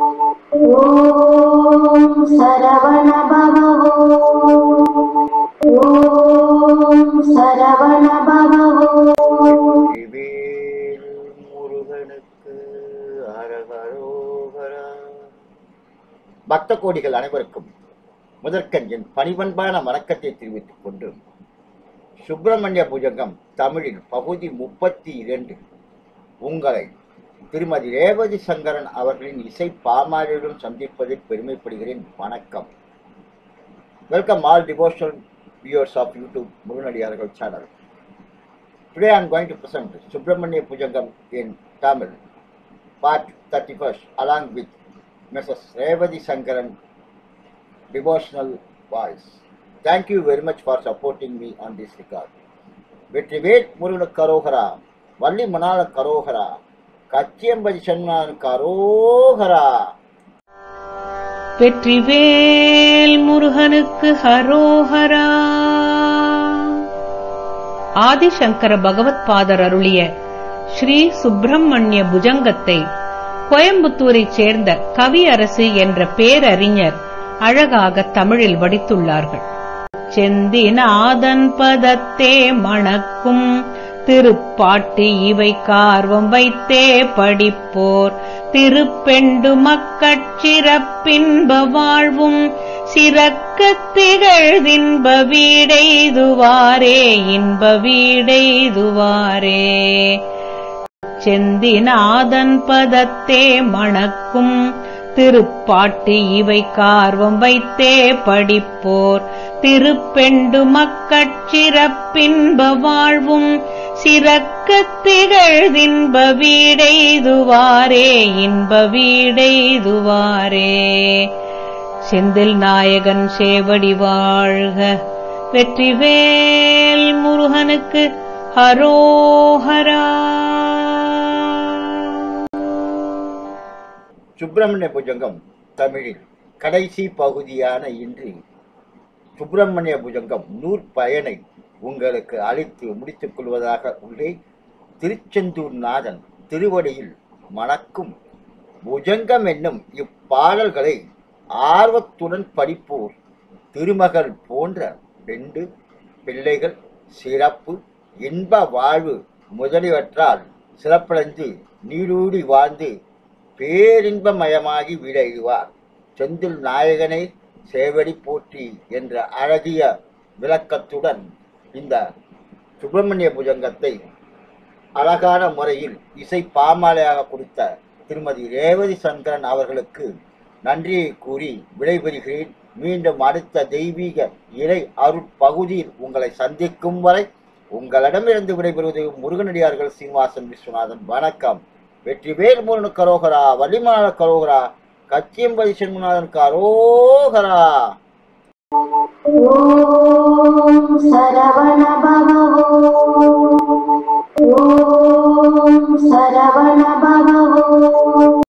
ஓம் சரவண முருகனுக்கு அரகரோகரா பக்த கோடிகள் அனைவருக்கும் முதற்கண் என் பணிவன்பான வணக்கத்தை தெரிவித்துக் கொண்டு சுப்பிரமணிய புஜங்கம் தமிழில் பகுதி முப்பத்தி இரண்டு உங்களை திருமதி ரேவதி சங்கரன் அவர்களின் இசை பாமாரியுடன் சந்திப்பதில் பெருமைப்படுகிறேன் வணக்கம் welcome all devotional viewers of YouTube முருகனடியார்கள் channel today on going to present Subramanya Bhujangam in Tamil part thirty first along with Mrs Revathi Sankaran devotional voice thank you very much for supporting me on this record Vetrivel முருகன கரோகரா வள்ளி மணால கரோகரா கச்சியம்பதி சன்னான் அரோகரா. வெற்றிவேல் முருகனுக்கு ஹரோஹரா ஆதிசங்கர பகவத் பாதர் அருளிய ஸ்ரீ சுப்பிரமணிய புஜங்கத்தை கோயம்புத்தூரைச் சேர்ந்த கவியரசு என்ற பேரறிஞர் அழகாக தமிழில் வடித்துள்ளார்கள். செந்திநாதன் பதத்தே மணக்கும் திருப்பாட்டு இவை கார்வம் வைத்தே படிப்போர். திருப்பெண்டு மக்கட்சிறப்பின்ப வாழ்வும் சிறக்கத் திகழ்தின்ப வீடெய்துவாரே இன்ப வீடெய்துவாரே. செந்திநாதன் பதத்தே மணக்கும் திருப்பாட்டு இவை கார்வம் வைத்தே படிப்போர். திருப்பெண்டு மக்கட்சிறப்பின்ப வாழ்வும் சிறக்கத் திகழ்தின்ப வீடெய்துவாரே இன்ப வீடெய்துவாரே செந்தில் நாயகன் சேவடி வாழ்க. வெற்றிவேல் முருகனுக்கு ஹரோஹரா. சுப்பிரமணிய புஜங்கம் தமிழில் கடைசி பகுதியான இன்று. சுப்பிரமணிய புஜங்கம் நூற்பயனை உங்களுக்கு அளித்து முடித்துக் கொள்வதாக உள்ளே திருச்செந்தூர் நாதன் திருவடியில் மணக்கும் புஜங்கம் என்னும் இப்பாடல்களை ஆர்வத்துடன் படிப்போர் திருமகள் போன்ற ரெண்டு பிள்ளைகள் சிறப்பு இன்ப வாழ்வு முதலியவற்றால் சிறப்படைந்து நீடூடி வாழ்ந்து பேரின்பமயமாகி விளைவார் செந்தில் நாயகனை சேவடி போற்றி என்ற அழகிய விளக்கத்துடன் இந்த சுப்பிரமணிய புஜங்கத்தை அழகான முறையில் இசை பாமாலையாக கொடுத்த திருமதி ரேவதி சங்கரன் அவர்களுக்கு நன்றியை கூறி விடைபெறுகிறேன். மீண்டும் அடுத்த தெய்வீக இறை அருட்பகுதியில் உங்களை சந்திக்கும் வரை உங்களிடமிருந்து விடைபெறுவது முருகனடியார்கள் சீனிவாசன் விஸ்வநாதன். வணக்கம். வெற்றிவேல் முருகன் கரோகரா வள்ளிமான கரோகரா கச்சியம்பதி சென்மநாதன் கரோகரா. सरवण भव ॐ सरवण बा